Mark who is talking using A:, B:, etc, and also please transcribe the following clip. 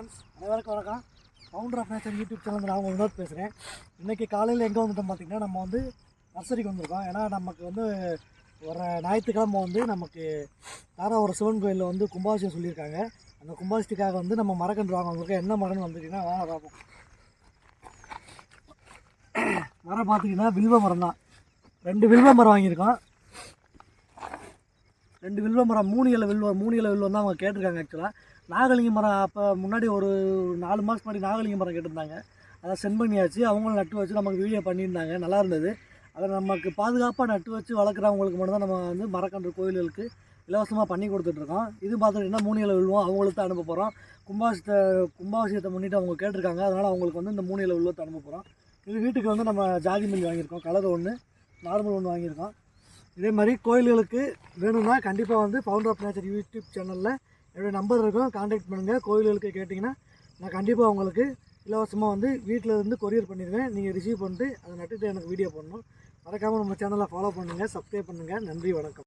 A: வணக்கம். Founder of nature YouTube channel நான் உங்கள் வினோத் பேசுகிறேன் இன்றைக்கி காலையில் எங்கே வந்துட்டோம் பார்த்தீங்கன்னா நம்ம வந்து நர்சரிக்கு வந்திருக்கோம். ஏன்னா நமக்கு வந்து வர ஞாயிற்றுக்கிழமை வந்து நமக்கு தாராவரம் சிவன் கோயிலில் வந்து கும்பாபிஷேகம் சொல்லியிருக்காங்க. அந்த கும்பாபிஷத்துக்காக வந்து நம்ம மரக்கன்று வாங்க வந்திருக்கோம் என்ன மரம்னு வந்துட்டீங்கன்னா வாங்க பார்ப்போம். மரம் பார்த்தீங்கன்னா வில்வ மரம் தான் ரெண்டு வில்வ மரம் வாங்கியிருக்கோம். ரெண்டு வில்வ மரம் மூணு இலை வில்வ மூணு இலை வில்வம் தான் அவங்க கேட்டிருக்காங்க ஆக்சுவலாக நாகலிங்க மரம் அப்போ முன்னாடி ஒரு நாலு மாதம் முன்னாடி நாகலிங்க மரம் கேட்டிருந்தாங்க. அதை சென்ட் பண்ணியாச்சு. அவங்களும் நட்டு வச்சு நமக்கு வீடியோ பண்ணியிருந்தாங்க. நல்லா இருந்தது. அதை நமக்கு பாதுகாப்பாக நட்டு வச்சு வளர்க்குறவங்களுக்கு மட்டும்தான் நம்ம வந்து மரக்கன்று கோயில்களுக்கு இலவசமாக பண்ணி கொடுத்துட்ருக்கோம் இது பார்த்துட்டிங்கன்னா மூணு இலை வில்வம் அவங்களுக்கு தான் அனுப்ப போகிறோம் கும்பாசியத்தை கும்பாசியத்தை முன்னிட்டு அவங்க கேட்டிருக்காங்க. அதனால் அவங்களுக்கு வந்து இந்த மூணு இலை வில்வத்தை அனுப்ப போகிறோம் இது வீட்டுக்கு வந்து நம்ம ஜாதி மல்லி வாங்கியிருக்கோம். கலர் ஒன்று நார்மல் ஒன்று வாங்கியிருக்கோம். இதே மாதிரி கோயில்களுக்கு வேணும்னா கண்டிப்பாக வந்து ஃபவுண்டர் ஆஃப் நேச்சர் யூடியூப் சேனலில் என்னுடைய நம்பர் இருக்கும். காண்டாக்ட் பண்ணுங்கள் கோயில்களுக்கு கேட்டிங்கன்னா நான் கண்டிப்பாக உங்களுக்கு இலவசமாக வந்து வீட்டில் இருந்து கொரியர் பண்ணிடுவேன். நீங்கள் ரிசீவ் பண்ணிட்டு அதை நட்டுட்டு எனக்கு வீடியோ பண்ணணும் மறக்காமல் நம்ம சேனலை ஃபாலோ பண்ணுங்கள் சப்ஸ்கிரைப் பண்ணுங்கள் நன்றி வணக்கம்.